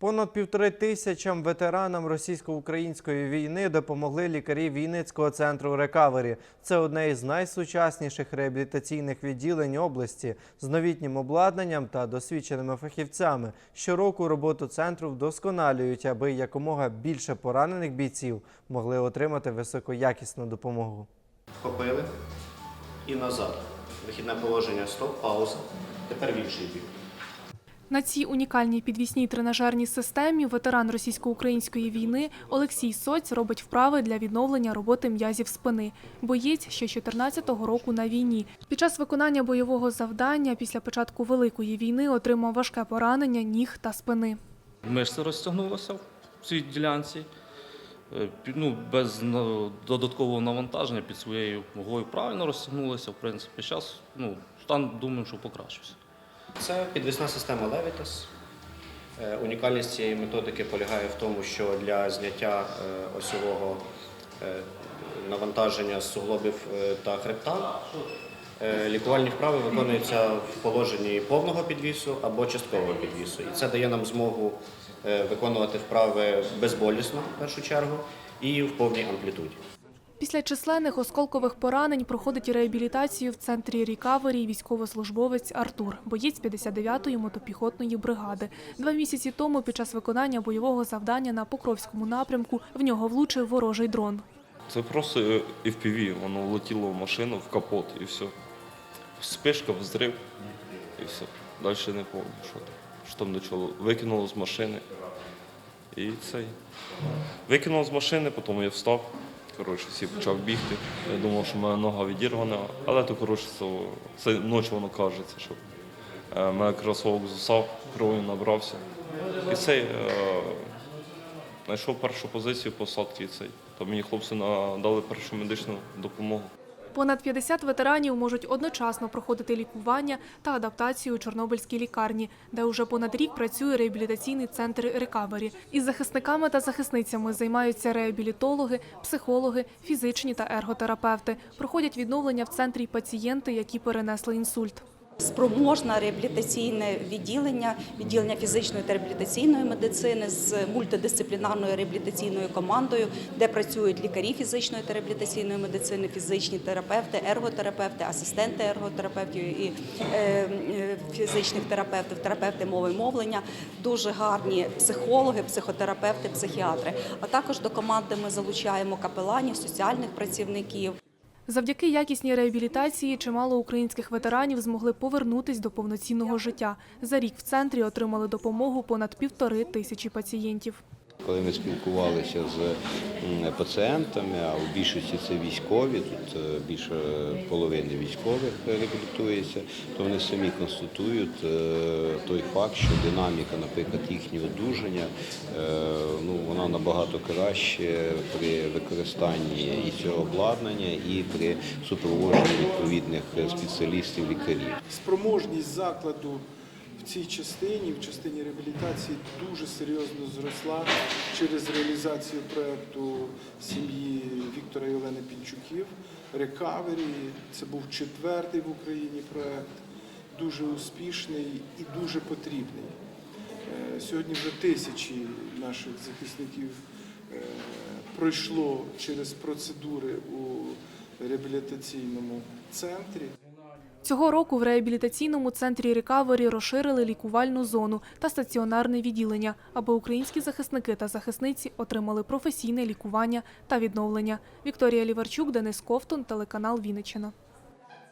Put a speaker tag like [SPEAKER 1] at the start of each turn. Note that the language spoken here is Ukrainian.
[SPEAKER 1] Понад півтори тисячам ветеранам російсько-української війни допомогли лікарі Вінницького центру рекавері. Це одне із найсучасніших реабілітаційних відділень області з новітнім обладнанням та досвідченими фахівцями. Щороку роботу центру вдосконалюють, аби якомога більше поранених бійців могли отримати високоякісну допомогу.
[SPEAKER 2] Вхопили і назад. Вихідне положення стоп, пауза. Тепер в інший бік.
[SPEAKER 3] На цій унікальній підвісній тренажерній системі ветеран російсько-української війни Олексій Соць робить вправи для відновлення роботи м'язів спини. Боєць ще 14-го року на війні. Під час виконання бойового завдання після початку великої війни отримав важке поранення ніг та спини.
[SPEAKER 4] Мишці розтягнулися в цій ділянці. Е, Ну, без додаткового навантаження під своєю вагою правильно розтягнулися. В принципі, зараз ну, стан думаю, що покращився.
[SPEAKER 2] Це підвісна система Levitas. Е, Унікальність цієї методики полягає в тому, що для зняття е, осьового е, навантаження з суглобів та хребта лікувальні вправи виконуються в положенні повного підвісу або часткового підвісу. І це дає нам змогу виконувати вправи безболісно в першу чергу і в повній амплітуді.
[SPEAKER 3] Після численних осколкових поранень проходить реабілітацію в центрі рікавері військовослужбовець Артур, боєць 59-ї мотопіхотної бригади. Два місяці тому під час виконання бойового завдання на Покровському напрямку в нього влучив ворожий дрон.
[SPEAKER 5] Це просто е, FPV, воно влетіло в машину, в капот і все. Спишка, взрив і все. Далі не пам'ятаю, що там. Що там до чого. Викинуло з машини. І цей. Викинуло з машини, потім я встав. Коротше, всі почав бігти. Я думав, що мене нога відірвана, але то коротше, це, це ночі воно кажеться, що е, мене кросовок зусав, кров'ю набрався. І цей е, знайшов першу позицію посадки цей. Та мені хлопці надали першу медичну допомогу.
[SPEAKER 3] Понад 50 ветеранів можуть одночасно проходити лікування та адаптацію у Чорнобильській лікарні, де уже понад рік працює реабілітаційний центр рекавері. Із захисниками та захисницями займаються реабілітологи, психологи, фізичні та ерготерапевти. Проходять відновлення в центрі пацієнти, які перенесли інсульт.
[SPEAKER 6] Спроможне реабілітаційне відділення, відділення фізичної та реабілітаційної медицини з мультидисциплінарною реабілітаційною командою, де працюють лікарі фізичної та реабілітаційної медицини, фізичні терапевти, ерготерапевти, асистенти ерготерапевтів і е, е, фізичних терапевтів, терапевти мови мовлення, дуже гарні психологи, психотерапевти, психіатри. А також до команди ми залучаємо капеланів, соціальних працівників.
[SPEAKER 3] Завдяки якісній реабілітації чимало українських ветеранів змогли повернутись до повноцінного життя. За рік в центрі отримали допомогу понад півтори тисячі пацієнтів.
[SPEAKER 7] Коли ми спілкувалися з пацієнтами, а у більшості це військові, тут е, більше половини військових реабілітується, то вони самі констатують е, той факт, що динаміка, наприклад, їхнього одужання, е, ну, вона набагато краще при використанні і цього обладнання, і при супроводженні відповідних спеціалістів, лікарів.
[SPEAKER 8] спроможність закладу в цій частині, в частині реабілітації, дуже серйозно зросла через реалізацію проєкту сім'ї Віктора і Олени Пінчуків. Рекавері. Це був четвертий в Україні проєкт, дуже успішний і дуже потрібний. Е, Сьогодні вже тисячі наших захисників е, пройшло через процедури у реабілітаційному центрі.
[SPEAKER 3] Цього року в реабілітаційному центрі рекавері розширили лікувальну зону та стаціонарне відділення, аби українські захисники та захисниці отримали професійне лікування та відновлення. Вікторія Ліварчук, Денис Ковтун, телеканал Вінниччина.